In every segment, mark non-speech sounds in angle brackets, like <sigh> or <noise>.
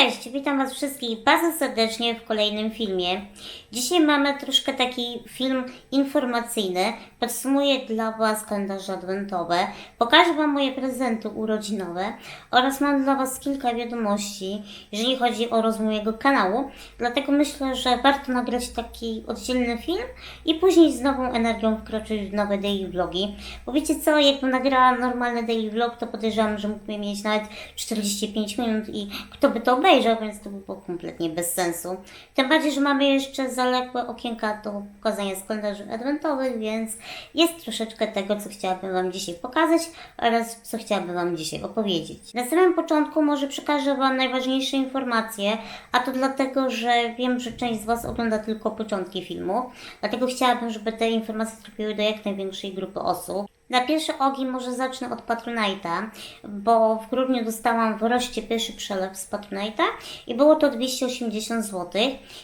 Cześć, witam Was wszystkich bardzo serdecznie w kolejnym filmie. Dzisiaj mamy troszkę taki film informacyjny. Podsumuję dla Was kalendarze adwentowe, pokażę Wam moje prezenty urodzinowe oraz mam dla Was kilka wiadomości, jeżeli chodzi o rozwój mojego kanału. Dlatego myślę, że warto nagrać taki oddzielny film i później z nową energią wkroczyć w nowe daily vlogi. Bo wiecie co, jakbym nagrała normalny daily vlog, to podejrzewam, że mógłby mieć nawet 45 minut i kto by to obejrzał, więc to by było kompletnie bez sensu. Tym bardziej, że mamy jeszcze zaległe okienka do pokazania z kalendarzy adwentowych, więc jest troszeczkę tego, co chciałabym Wam dzisiaj pokazać oraz co chciałabym Wam dzisiaj opowiedzieć. Na samym początku może przekażę Wam najważniejsze informacje, a to dlatego, że wiem, że część z Was ogląda tylko początki filmu, dlatego chciałabym, żeby te informacje trafiły do jak największej grupy osób. Na pierwszy ogień może zacznę od Patronite'a, bo w grudniu dostałam w roście pierwszy przelew z Patronite'a i było to 280 zł.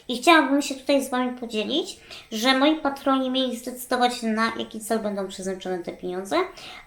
I chciałabym się tutaj z Wami podzielić, że moi patroni mieli zdecydować na jaki cel będą przeznaczone te pieniądze,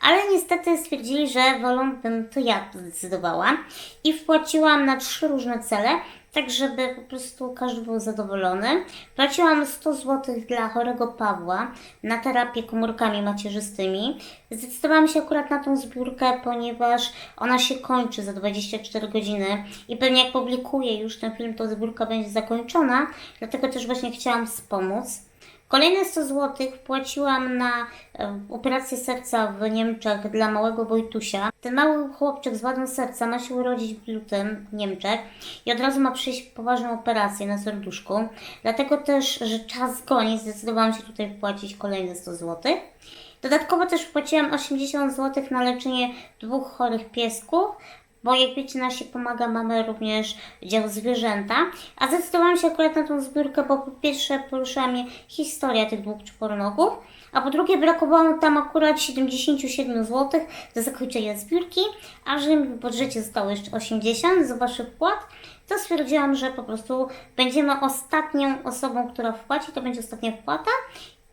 ale niestety stwierdzili, że wolą bym to ja zdecydowała i wpłaciłam na trzy różne cele, tak żeby po prostu każdy był zadowolony. Płaciłam 100 zł dla chorego Pawła na terapię komórkami macierzystymi. Zdecydowałam się akurat na tą zbiórkę, ponieważ ona się kończy za 24 godziny i pewnie jak publikuję już ten film, to zbiórka będzie zakończona, dlatego też właśnie chciałam wspomóc. Kolejne 100 zł wpłaciłam na e, operację serca w Niemczech dla małego Wojtusia. Ten mały chłopczyk z wadą serca ma się urodzić w lutym w Niemczech i od razu ma przyjść poważną operację na serduszku. Dlatego też, że czas goni, zdecydowałam się tutaj wpłacić kolejne 100 zł. Dodatkowo też wpłaciłam 80 zł na leczenie dwóch chorych piesków, bo jak wiecie, nasi pomaga, mamy również dział zwierzęta. A zdecydowałam się akurat na tą zbiórkę, bo po pierwsze poruszyła mnie historia tych dwóch czworonogów, a po drugie brakowało tam akurat 77 zł do zakończenia zbiórki, a że mi w budżecie zostało jeszcze 80 z waszych wpłat, to stwierdziłam, że po prostu będziemy ostatnią osobą, która wpłaci, to będzie ostatnia wpłata.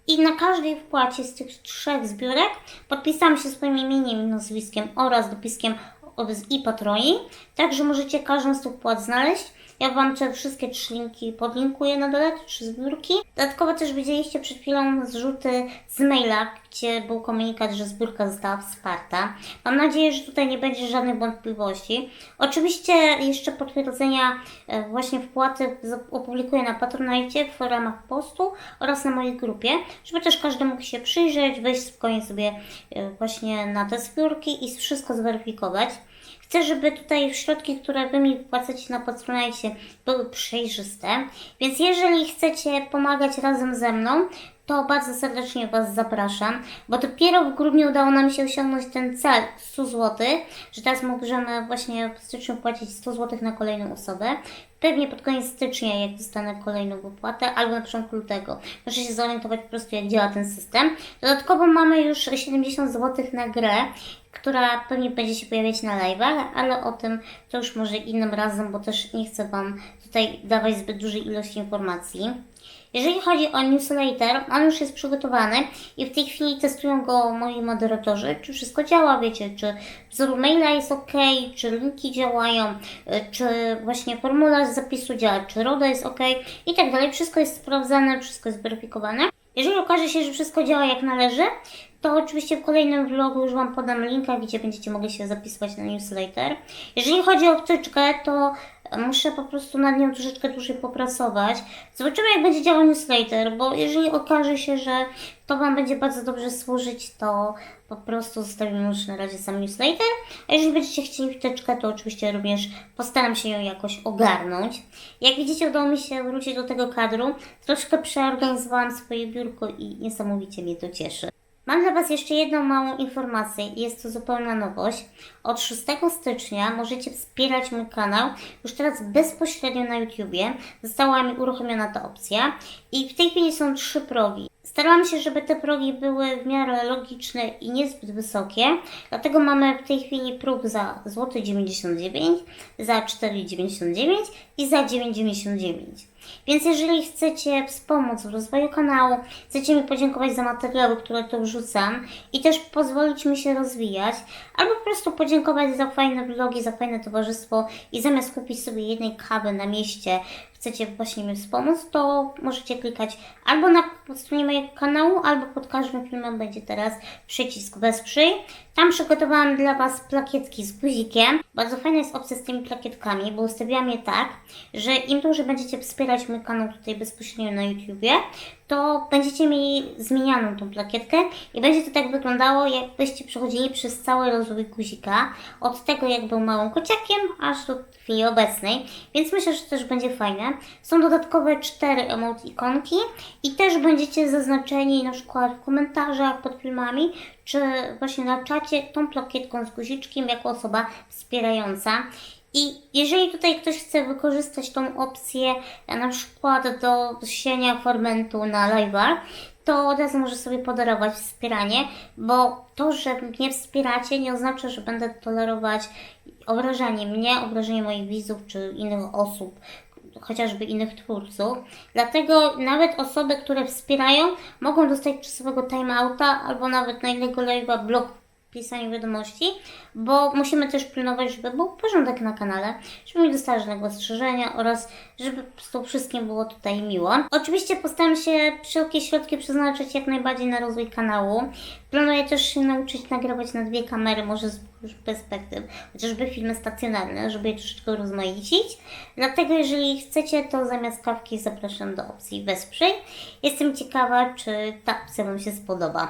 I na każdej wpłacie z tych trzech zbiórek podpisałam się swoim imieniem i nazwiskiem oraz dopiskiem i patroni. Także możecie każdą z tych płat znaleźć. Ja Wam te wszystkie trzy linki podlinkuję na dole, trzy zbiórki. Dodatkowo też widzieliście przed chwilą zrzuty z maila, gdzie był komunikat, że zbiórka została wsparta. Mam nadzieję, że tutaj nie będzie żadnych wątpliwości. Oczywiście jeszcze potwierdzenia e, właśnie wpłaty opublikuję na Patronite w ramach postu oraz na mojej grupie, żeby też każdy mógł się przyjrzeć, wejść spokojnie sobie e, właśnie na te zbiórki i wszystko zweryfikować. Chcę, żeby tutaj środki, które Wy mi wpłacacie na Patronite były przejrzyste, więc jeżeli chcecie pomagać razem ze mną, to bardzo serdecznie Was zapraszam, bo dopiero w grudniu udało nam się osiągnąć ten cel 100 zł, że teraz możemy właśnie w styczniu płacić 100 zł na kolejną osobę. Pewnie pod koniec stycznia, jak dostanę kolejną wypłatę, albo na początku lutego. Muszę się zorientować po prostu, jak działa ten system. Dodatkowo mamy już 70 zł na grę, która pewnie będzie się pojawiać na live'ach, ale o tym to już może innym razem, bo też nie chcę Wam tutaj dawać zbyt dużej ilości informacji. Jeżeli chodzi o newsletter, on już jest przygotowany i w tej chwili testują go moi moderatorzy, czy wszystko działa, wiecie, czy wzór maila jest ok, czy linki działają, y, czy właśnie formularz zapisu działa, czy RODO jest ok i tak dalej. Wszystko jest sprawdzane, wszystko jest weryfikowane. Jeżeli okaże się, że wszystko działa jak należy, to oczywiście w kolejnym vlogu już Wam podam linka, gdzie będziecie mogli się zapisywać na newsletter. Jeżeli chodzi o wtyczkę, to muszę po prostu nad nią troszeczkę dłużej popracować. Zobaczymy, jak będzie działał newsletter, bo jeżeli okaże się, że to Wam będzie bardzo dobrze służyć, to po prostu zostawimy już na razie sam newsletter. A jeżeli będziecie chcieli wtyczkę, to oczywiście również postaram się ją jakoś ogarnąć. Jak widzicie, udało mi się wrócić do tego kadru. Troszkę przeorganizowałam swoje biurko i niesamowicie mnie to cieszy. Mam dla Was jeszcze jedną małą informację jest to zupełna nowość. Od 6 stycznia możecie wspierać mój kanał już teraz bezpośrednio na YouTubie. Została mi uruchomiona ta opcja i w tej chwili są trzy progi. Starałam się, żeby te progi były w miarę logiczne i niezbyt wysokie, dlatego mamy w tej chwili próg za złoty 99, za 4,99 i za 9,99. Więc jeżeli chcecie wspomóc w rozwoju kanału, chcecie mi podziękować za materiały, które tu wrzucam i też pozwolić mi się rozwijać, albo po prostu podziękować za fajne vlogi, za fajne towarzystwo i zamiast kupić sobie jednej kawy na mieście, chcecie właśnie mi wspomóc, to możecie klikać albo na stronie mojego kanału, albo pod każdym filmem będzie teraz przycisk wesprzyj. Tam przygotowałam dla Was plakietki z guzikiem. Bardzo fajna jest opcja z tymi plakietkami, bo ustawiłam je tak, że im dłużej będziecie wspierać mój kanał tutaj bezpośrednio na YouTubie, to będziecie mieli zmienianą tą plakietkę i będzie to tak wyglądało, jakbyście przechodzili przez cały rozwój guzika, od tego jak był małym kociakiem, aż do chwili obecnej, więc myślę, że też będzie fajne. Są dodatkowe cztery emotikonki i też będziecie zaznaczeni na przykład w komentarzach pod filmami, czy właśnie na czacie tą plakietką z guziczkiem jako osoba wspierająca. I jeżeli tutaj ktoś chce wykorzystać tą opcję e, na przykład do siania fermentu na live'ach, to od razu może sobie podarować wspieranie, bo to, że mnie wspieracie nie oznacza, że będę tolerować obrażanie mnie, obrażanie moich widzów czy innych osób, chociażby innych twórców. Dlatego nawet osoby, które wspierają, mogą dostać czasowego timeouta albo nawet na innego live'a blok pisaniu wiadomości, bo musimy też pilnować, żeby był porządek na kanale, żeby nie dostała żadnego ostrzeżenia oraz żeby po prostu wszystkim było tutaj miło. Oczywiście postaram się wszelkie środki przeznaczyć jak najbardziej na rozwój kanału. Planuję też się nauczyć nagrywać na dwie kamery, może z perspektyw, chociażby filmy stacjonarne, żeby je troszeczkę rozmaicić. Dlatego jeżeli chcecie, to zamiast kawki zapraszam do opcji wesprzyj. Jestem ciekawa, czy ta opcja Wam się spodoba.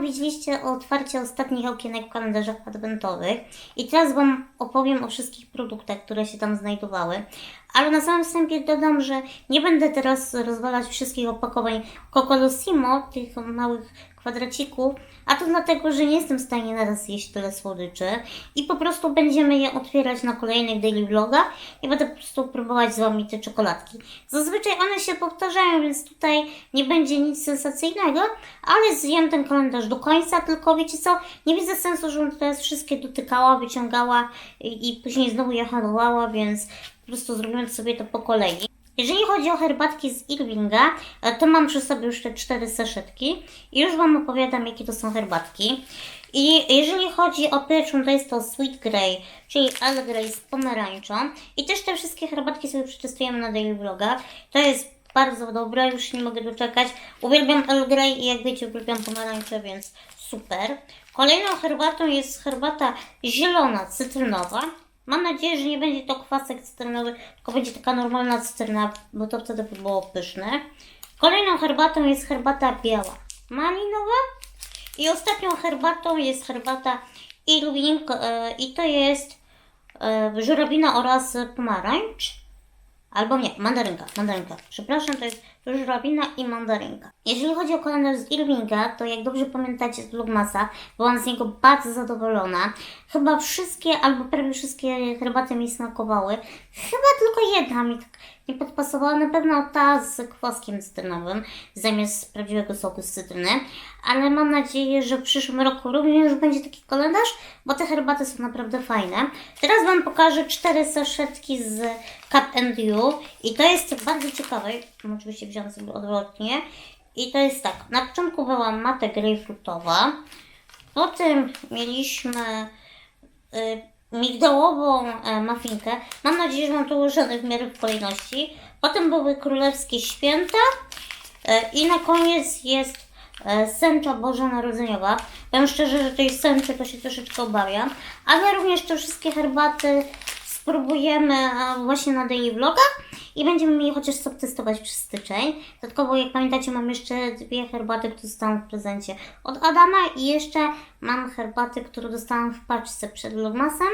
Temu widzieliście otwarcie ostatnich okienek w kalendarzach adwentowych i teraz Wam opowiem o wszystkich produktach, które się tam znajdowały. Ale na samym wstępie dodam, że nie będę teraz rozwalać wszystkich opakowań Cocolosimo, tych małych kwadracików, a to dlatego, że nie jestem w stanie naraz jeść tyle słodyczy i po prostu będziemy je otwierać na kolejnych daily vlogach i będę po prostu próbować z Wami te czekoladki. Zazwyczaj one się powtarzają, więc tutaj nie będzie nic sensacyjnego, ale zjem ten kalendarz do końca, tylko wiecie co, nie widzę sensu, żebym teraz wszystkie dotykała, wyciągała i, i później znowu je handlowała, więc prostu sobie to po kolei. Jeżeli chodzi o herbatki z Irvinga, e, to mam przy sobie już te cztery saszetki i już Wam opowiadam, jakie to są herbatki. I jeżeli chodzi o pierwszą, to jest to Sweet Grey, czyli Earl Grey z pomarańczą. I też te wszystkie herbatki sobie przetestujemy na daily vlogach. To jest bardzo dobre, już nie mogę doczekać. Uwielbiam Earl Grey i jak wiecie, uwielbiam pomarańcze, więc super. Kolejną herbatą jest herbata zielona, cytrynowa. Mam nadzieję, że nie będzie to kwasek cytrynowy, tylko będzie taka normalna cytryna, bo to wtedy by było pyszne. Kolejną herbatą jest herbata biała, malinowa. I ostatnią herbatą jest herbata Irving e, i to jest e, żurawina oraz pomarańcz. Albo nie, mandarynka, mandarynka. Przepraszam, to jest żurawina i mandarynka. Jeżeli chodzi o kalendarz z Irvinga, to jak dobrze pamiętacie z Vlogmasa, byłam z niego bardzo zadowolona. Chyba wszystkie, albo prawie wszystkie herbaty mi smakowały. Chyba tylko jedna mi tak nie podpasowała. Na pewno ta z kwaskiem cytrynowym, zamiast prawdziwego soku z cytryny. Ale mam nadzieję, że w przyszłym roku również będzie taki kalendarz, bo te herbaty są naprawdę fajne. Teraz Wam pokażę cztery saszetki z Cup and You i to jest bardzo ciekawe. Oczywiście wziąłem sobie odwrotnie. I to jest tak, na początku była mata grejpfrutowa, potem mieliśmy y, migdałową e, mafinkę. Mam nadzieję, że mam to ułożone w miarę w kolejności. Potem były królewskie święta e, i na koniec jest e, sęcza bożonarodzeniowa. Powiem szczerze, że tej sęczy to się troszeczkę obawiam, ale również te wszystkie herbaty spróbujemy e, właśnie na daily vlogach i będziemy mieli chociaż co testować przez styczeń. Dodatkowo, jak pamiętacie, mam jeszcze dwie herbaty, które dostałam w prezencie od Adama i jeszcze mam herbaty, które dostałam w paczce przed Vlogmasem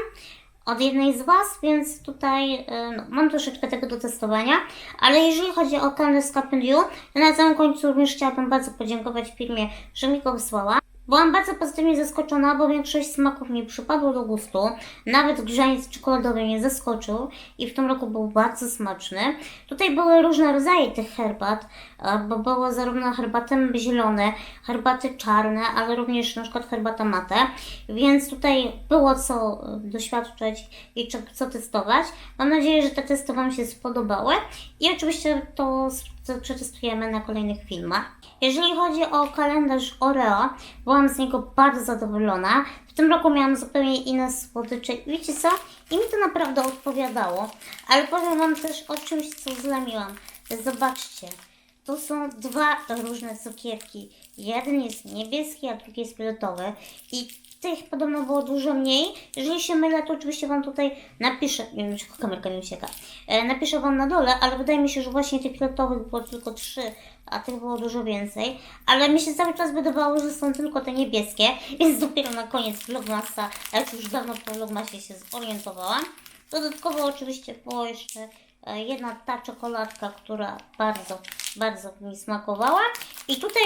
od jednej z Was, więc tutaj e, no, mam troszeczkę tego do testowania. Ale jeżeli chodzi o Cup and You, na samym końcu również chciałabym bardzo podziękować firmie, że mi go wysłała. Byłam bardzo pozytywnie zaskoczona, bo większość smaków mi przypadło do gustu. Nawet grzaniec czekoladowy mnie zaskoczył i w tym roku był bardzo smaczny. Tutaj były różne rodzaje tych herbat, e, bo było zarówno herbaty zielone, herbaty czarne, ale również na przykład herbata mate, więc tutaj było co e, doświadczyć i co testować. Mam nadzieję, że te testy Wam się spodobały i oczywiście to co przetestujemy na kolejnych filmach. Jeżeli chodzi o kalendarz Oreo, byłam z niego bardzo zadowolona. W tym roku miałam zupełnie inne słodycze. I Wiecie co? I mi to naprawdę odpowiadało. Ale powiem Wam też o czymś, co zlamiłam. Zobaczcie. Tu są dwa różne cukierki. Jeden jest niebieski, a drugi jest fioletowy. I tych podobno było dużo mniej. Jeżeli się mylę, to oczywiście Wam tutaj napiszę. Nie wiem, czy kamerka mi ucieka. E, napiszę Wam na dole, ale wydaje mi się, że właśnie tych fioletowych było tylko trzy, a tych było dużo więcej. Ale mi się cały czas wydawało, że są tylko te niebieskie, <laughs> więc dopiero na koniec vlogmasa, jak już dawno po vlogmasie się zorientowałam. Dodatkowo oczywiście było jeszcze e, jedna ta czekoladka, która bardzo, bardzo mi smakowała. I tutaj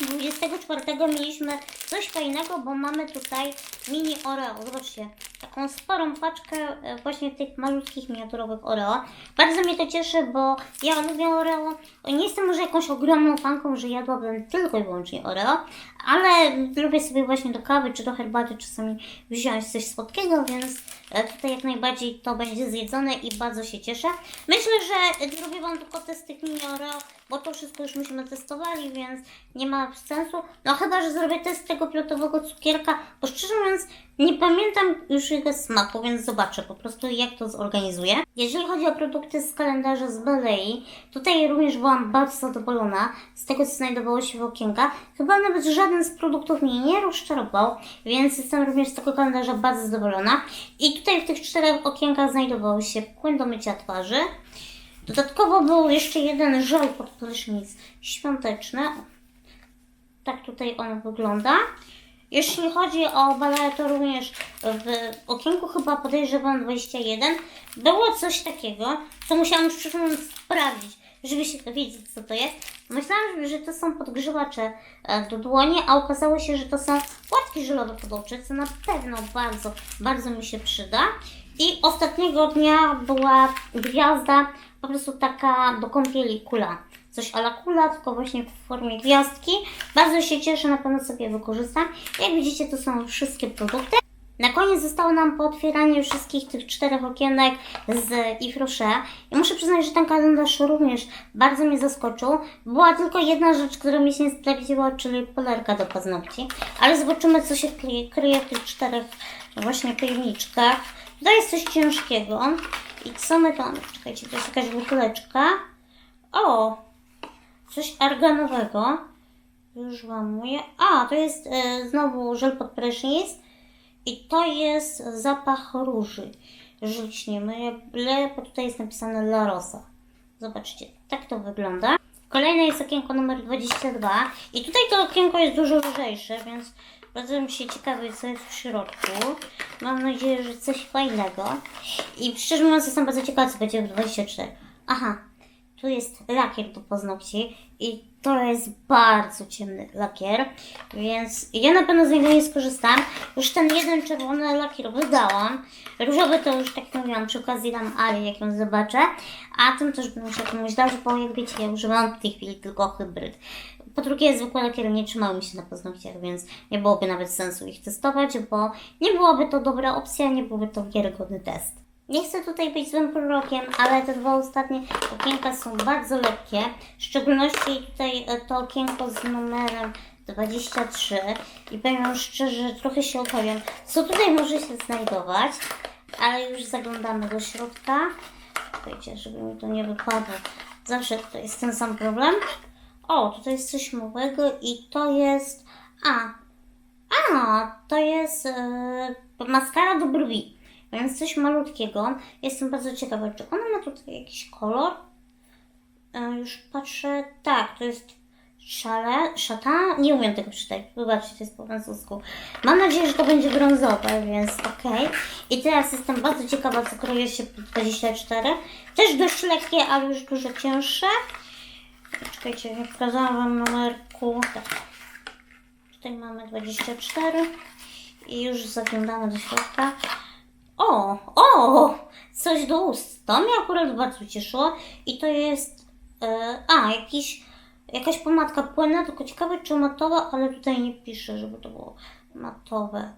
24 mieliśmy coś fajnego, bo mamy tutaj mini Oreo. Zobaczcie, taką sporą paczkę e, właśnie tych malutkich miniaturowych Oreo. Bardzo mnie to cieszy, bo ja lubię Oreo. Nie jestem może jakąś ogromną fanką, że jadłabym tylko i wyłącznie Oreo, ale lubię sobie właśnie do kawy czy do herbaty czasami wziąć coś słodkiego, więc e, tutaj jak najbardziej to będzie zjedzone i bardzo się cieszę. Myślę, że zrobię Wam tylko test tych mini Oreo, bo to wszystko już myśmy testowali, więc nie ma sensu. No chyba, że zrobię test tego fioletowego cukierka, bo szczerze mówiąc nie pamiętam już jego smaku, więc zobaczę po prostu jak to zorganizuję. Jeżeli chodzi o produkty z kalendarza z Balei, tutaj również byłam bardzo zadowolona z tego, co znajdowało się w okienkach. Chyba nawet żaden z produktów mnie nie rozczarował, więc jestem również z tego kalendarza bardzo zadowolona. I tutaj w tych czterech okienkach znajdował się płyn do mycia twarzy. Dodatkowo był jeszcze jeden żel pod prysznic świąteczny. tak tutaj on wygląda. Jeśli chodzi o balę, to również w okienku chyba podejrzewam 21 było coś takiego, co musiałam szczerze sprawdzić, żeby się dowiedzieć, co to jest. Myślałam, że to są podgrzewacze e, do dłoni, a okazało się, że to są płatki żelowe pod oczy, co na pewno bardzo, bardzo mi się przyda. I ostatniego dnia była gwiazda, po prostu taka do kąpieli kula. Coś ala kula, tylko właśnie w formie gwiazdki. Bardzo się cieszę, na pewno sobie wykorzystam. Jak widzicie, to są wszystkie produkty. Na koniec zostało nam pootwieranie wszystkich tych czterech okienek z Yves Rocher. I muszę przyznać, że ten kalendarz również bardzo mnie zaskoczył. Była tylko jedna rzecz, która mi się nie sprawdziła, czyli polerka do paznokci. Ale zobaczymy, co się kryje, w tych czterech właśnie pojemniczkach. Tutaj jest coś ciężkiego. I co my tam? Czekajcie, to jest jakaś buteleczka. O! Coś arganowego. Już łamuję. A, to jest e, znowu żel pod prysznic. I to jest zapach róży. Żliśniemy, bo tutaj jest napisane La Rosa. Zobaczcie, tak to wygląda. Kolejne jest okienko numer 22. I tutaj to okienko jest dużo lżejsze, więc bardzo mi się ciekawi, co jest w środku. Mam nadzieję, że coś fajnego. I szczerze mówiąc, jestem bardzo ciekawa, co będzie w 24. Aha, tu jest lakier do paznokci i to jest bardzo ciemny lakier, więc ja na pewno z niego nie skorzystam. Już ten jeden czerwony lakier wydałam. Różowy to już tak mówiłam, przy okazji dam Ali, jak ją zobaczę. A tym też bym musiała komuś dać, bo jak wiecie, ja używam w tej chwili tylko hybryd. Po drugie, zwykłe lakiery nie trzymały mi się na paznokciach, więc nie byłoby nawet sensu ich testować, bo nie byłaby to dobra opcja, nie byłby to wiarygodny test. Nie chcę tutaj być złym prorokiem, ale te dwa ostatnie okienka są bardzo lekkie. W szczególności tutaj e, to okienko z numerem 23. I powiem szczerze, trochę się obawiam, co tutaj może się znajdować. Ale już zaglądamy do środka. Czekajcie, żeby mi to nie wypadło. Zawsze to jest ten sam problem. O, tutaj jest coś małego i to jest... A, a, to jest e, maskara do brwi. Więc coś malutkiego. Jestem bardzo ciekawa, czy ona ma tutaj jakiś kolor. E, już patrzę. Tak, to jest szale, szata. Nie umiem tego przeczytać. Wybaczcie, to jest po francusku. Mam nadzieję, że to będzie brązowe, więc okej. I teraz jestem bardzo ciekawa, co kryje się pod 24. Też dość lekkie, ale już dużo cięższe. Czekajcie, nie pokazałam Wam numerku. Tak. Tutaj mamy 24 i już zaglądamy do środka. O, o, coś do ust. To mnie akurat bardzo cieszyło i to jest, e, a, jakiś, jakaś pomadka płynna, tylko ciekawe czy matowa, ale tutaj nie pisze, żeby to było matowe.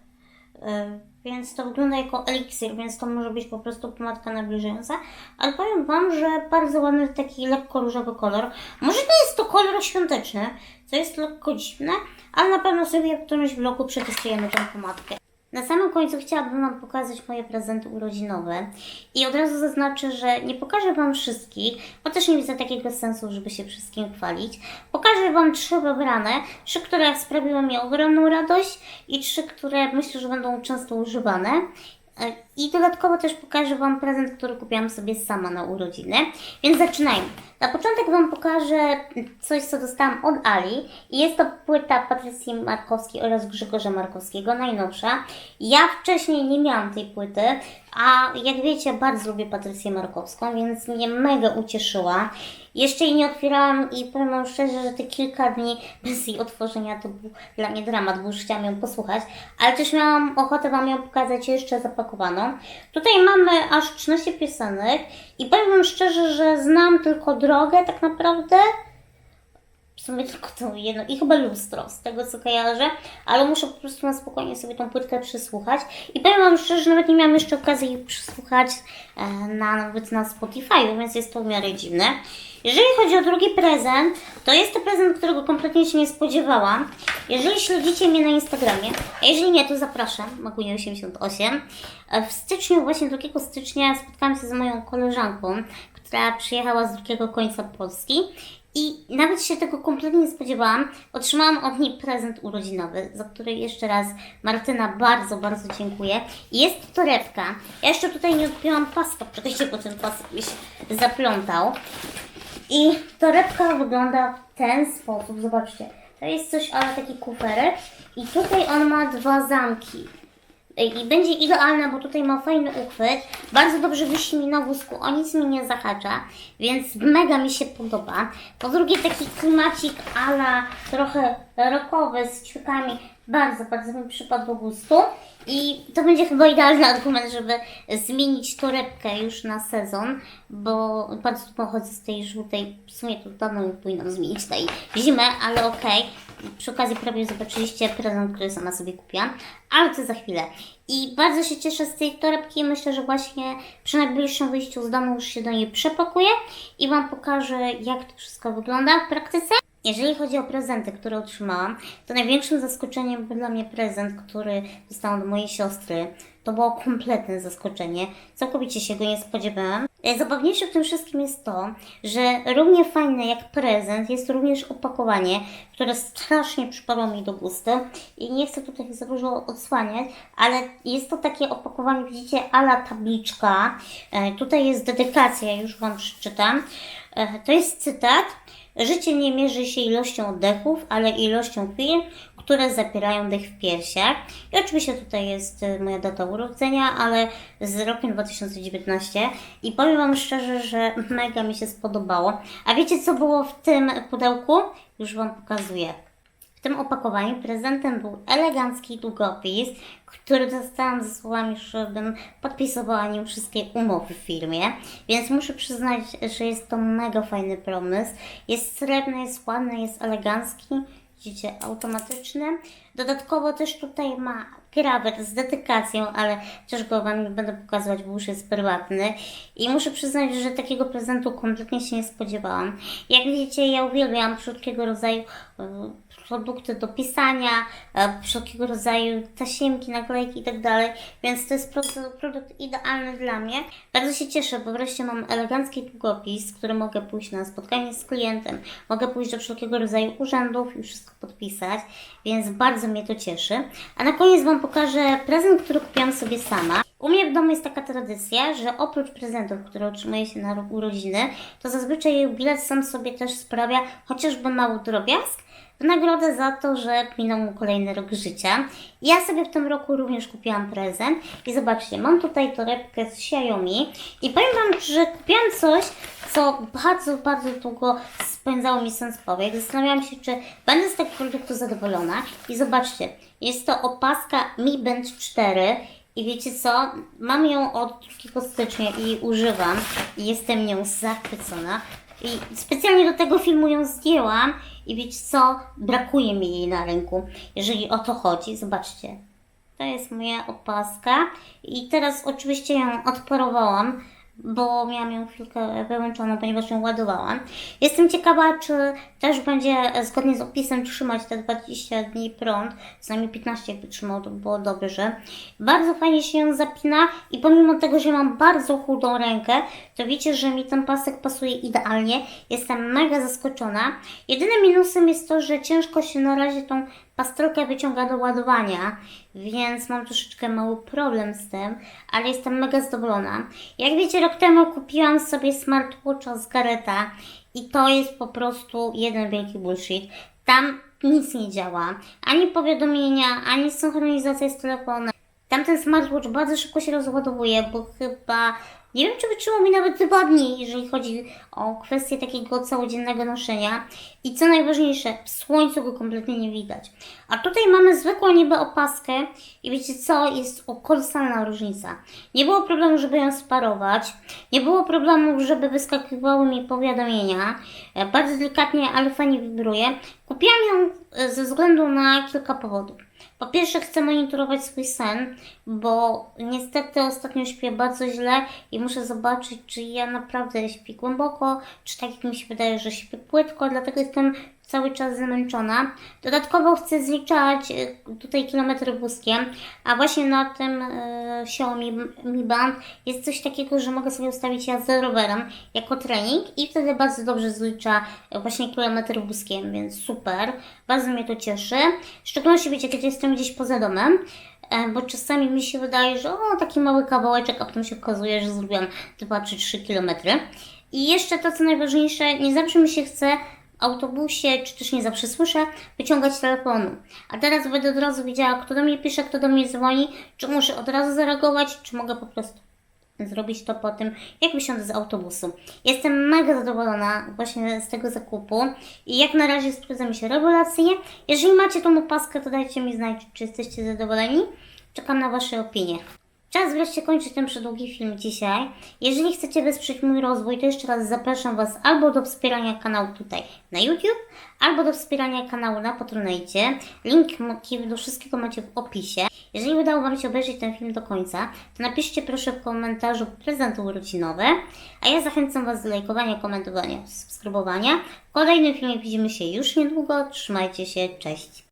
E, więc to wygląda jako eliksir, więc to może być po prostu pomadka nawilżająca. Ale powiem Wam, że bardzo ładny taki lekko różowy kolor. Może to jest to kolor świąteczny, co jest lekko dziwne, ale na pewno sobie w którymś vlogu przetestujemy tę pomadkę. Na samym końcu chciałabym Wam pokazać moje prezenty urodzinowe i od razu zaznaczę, że nie pokażę Wam wszystkich, bo też nie widzę takiego sensu, żeby się wszystkim chwalić. Pokażę Wam trzy wybrane, trzy, które sprawiły mi ogromną radość i trzy, które myślę, że będą często używane. I dodatkowo też pokażę Wam prezent, który kupiłam sobie sama na urodziny. Więc zaczynajmy. Na początek Wam pokażę coś, co dostałam od Ali. Jest to płyta Patrycji Markowskiej oraz Grzegorza Markowskiego, najnowsza. Ja wcześniej nie miałam tej płyty, a jak wiecie, bardzo lubię Patrycję Markowską, więc mnie mega ucieszyła. Jeszcze jej nie otwierałam i powiem Wam szczerze, że te kilka dni bez jej otworzenia to był dla mnie dramat, bo już chciałam ją posłuchać, ale też miałam ochotę Wam ją pokazać jeszcze zapakowaną. Tutaj mamy aż 13 piosenek i powiem szczerze, że znam tylko drogę tak naprawdę. W sumie tylko tą jedną i chyba lustro, z tego co kojarzę, ale muszę po prostu na spokojnie sobie tą płytkę przysłuchać. I powiem Wam szczerze, że nawet nie miałam jeszcze okazji jej przysłuchać e, na, nawet na Spotify, więc jest to w miarę dziwne. Jeżeli chodzi o drugi prezent, to jest to prezent, którego kompletnie się nie spodziewałam. Jeżeli śledzicie mnie na Instagramie, a jeżeli nie, to zapraszam, Magunia88. E, W styczniu, właśnie 2 stycznia spotkałam się z moją koleżanką, która przyjechała z drugiego końca Polski i nawet się tego kompletnie nie spodziewałam. Otrzymałam od niej prezent urodzinowy, za który jeszcze raz Martyna bardzo, bardzo dziękuję. Jest to torebka. Ja jeszcze tutaj nie odpiłam paska, czekajcie, bo ten pasek mi się zaplątał. I torebka wygląda w ten sposób, zobaczcie. To jest coś, ale taki kuferek. I tutaj on ma dwa zamki. I będzie idealne, bo tutaj ma fajny uchwyt. Bardzo dobrze wisi mi na wózku, o nic mi nie zahacza, więc mega mi się podoba. Po drugie taki klimacik ala trochę rockowy z ćwiekami. Bardzo, bardzo mi przypadł gustu. I to będzie chyba idealny argument, żeby zmienić torebkę już na sezon, bo bardzo pochodzę z tej żółtej, w sumie to dawno już powinnam zmienić tej zimę, ale okej. Przy okazji prawie zobaczyliście prezent, który sama sobie kupiłam, ale to za chwilę. I bardzo się cieszę z tej torebki. Myślę, że właśnie przy najbliższym wyjściu z domu już się do niej przepakuję i Wam pokażę, jak to wszystko wygląda w praktyce. Jeżeli chodzi o prezenty, które otrzymałam, to największym zaskoczeniem był dla mnie prezent, który dostałam od mojej siostry. To było kompletne zaskoczenie. Całkowicie się go nie spodziewałam. E, Zabawniejsze w tym wszystkim jest to, że równie fajne jak prezent jest również opakowanie, które strasznie przypadło mi do gustu. I nie chcę tutaj za dużo odsłaniać, ale jest to takie opakowanie, widzicie, ala tabliczka. E, Tutaj jest dedykacja, już Wam przeczytam. E, To jest cytat. Życie nie mierzy się ilością oddechów, ale ilością chwil, które zapierają dech w piersiach. I oczywiście tutaj jest e, moja data urodzenia, ale z rokiem 2019. I powiem Wam szczerze, że mega mi się spodobało. A wiecie co było w tym pudełku? Już Wam pokazuję. W tym opakowaniu prezentem był elegancki długopis, który dostałam ze słowami, żebym podpisywała nim wszystkie umowy w firmie. Więc muszę przyznać, że jest to mega fajny pomysł. Jest srebrny, jest ładny, jest elegancki. Widzicie, automatyczny. Dodatkowo też tutaj ma grawet z dedykacją, ale też go Wam nie będę pokazywać, bo już jest prywatny. I muszę przyznać, że takiego prezentu kompletnie się nie spodziewałam. Jak widzicie, ja uwielbiam wszelkiego rodzaju produkty do pisania, e, wszelkiego rodzaju tasiemki, naklejki i tak więc to jest produkt idealny dla mnie. Bardzo się cieszę, bo wreszcie mam elegancki długopis, który mogę pójść na spotkanie z klientem, mogę pójść do wszelkiego rodzaju urzędów i wszystko podpisać, więc bardzo mnie to cieszy. A na koniec Wam pokażę prezent, który kupiłam sobie sama. U mnie w domu jest taka tradycja, że oprócz prezentów, które otrzymuje się na urodziny, to zazwyczaj jubilec sam sobie też sprawia chociażby mały drobiazg, w nagrodę za to, że minął mu kolejny rok życia. Ja sobie w tym roku również kupiłam prezent i zobaczcie, mam tutaj torebkę z Xiaomi i powiem Wam, że kupiłam coś, co bardzo, bardzo długo spędzało mi sens powiek. Zastanawiałam się, czy będę z tego produktu zadowolona i zobaczcie, jest to opaska Mi Band 4 i wiecie co? Mam ją od 2 stycznia i używam i jestem nią zachwycona. I specjalnie do tego filmu ją zdjęłam i wiecie co? Brakuje mi jej na rynku, jeżeli o to chodzi. Zobaczcie. To jest moja opaska i teraz oczywiście ją odparowałam, bo miałam ją chwilkę wyłączoną, ponieważ ją ładowałam. Jestem ciekawa, czy też będzie zgodnie z opisem trzymać te 20 dni prąd, co najmniej 15 jakby trzymał, to by było dobrze. Bardzo fajnie się ją zapina i pomimo tego, że mam bardzo chudą rękę, to wiecie, że mi ten pasek pasuje idealnie. Jestem mega zaskoczona. Jedynym minusem jest to, że ciężko się na razie tą pastelkę wyciąga do ładowania, więc mam troszeczkę mały problem z tym, ale jestem mega zadowolona. Jak wiecie, rok temu kupiłam sobie smartwatcha z Gareta i to jest po prostu jeden wielki bullshit. Tam nic nie działa, ani powiadomienia, ani synchronizacja z telefonem. Tamten smartwatch bardzo szybko się rozładowuje, bo chyba nie wiem, czy wytrzymał mi nawet dwa dni, jeżeli chodzi o kwestię takiego całodziennego noszenia. I co najważniejsze, w słońcu go kompletnie nie widać. A tutaj mamy zwykłą niby opaskę i wiecie co, jest kolosalna różnica. Nie było problemu, żeby ją sparować, nie było problemu, żeby wyskakiwały mi powiadomienia. E, Bardzo delikatnie, ale fajnie wibruje. Kupiłam ją e, ze względu na kilka powodów. Po pierwsze chcę monitorować swój sen, bo niestety ostatnio śpię bardzo źle i muszę zobaczyć, czy ja naprawdę śpię głęboko, czy tak jak mi się wydaje, że śpię płytko, dlatego jestem cały czas zmęczona. Dodatkowo chcę zliczać e, tutaj kilometry wózkiem, a właśnie na tym e, Xiaomi Mi Band jest coś takiego, że mogę sobie ustawić jazdę rowerem jako trening i wtedy bardzo dobrze zlicza e, właśnie kilometry wózkiem, więc super. Bardzo mnie to cieszy. W szczególności wiecie, kiedy jestem gdzieś poza domem, e, bo czasami mi się wydaje, że o, taki mały kawałeczek, a potem się okazuje, że zrobiłam 2 czy 3 kilometry. I jeszcze to, co najważniejsze, nie zawsze mi się chce autobusie, czy też nie zawsze słyszę wyciągać telefonu. A teraz będę od razu wiedziała, kto do mnie pisze, kto do mnie dzwoni, czy muszę od razu zareagować, czy mogę po prostu zrobić to po tym, jak wysiądę z autobusu. Jestem mega zadowolona właśnie z tego zakupu i jak na razie sprawdza mi się rewelacyjnie. Jeżeli macie tą opaskę, to dajcie mi znać, czy jesteście zadowoleni. Czekam na Wasze opinie. Czas wreszcie kończyć ten przedługi film dzisiaj. Jeżeli chcecie wesprzeć mój rozwój, to jeszcze raz zapraszam Was albo do wspierania kanału tutaj na YouTube, albo do wspierania kanału na Patronite. Link do wszystkiego macie w opisie. Jeżeli udało Wam się obejrzeć ten film do końca, to napiszcie proszę w komentarzu prezenty urodzinowe, a ja zachęcam Was do lajkowania, komentowania, subskrybowania. W kolejnym filmie widzimy się już niedługo. Trzymajcie się, cześć!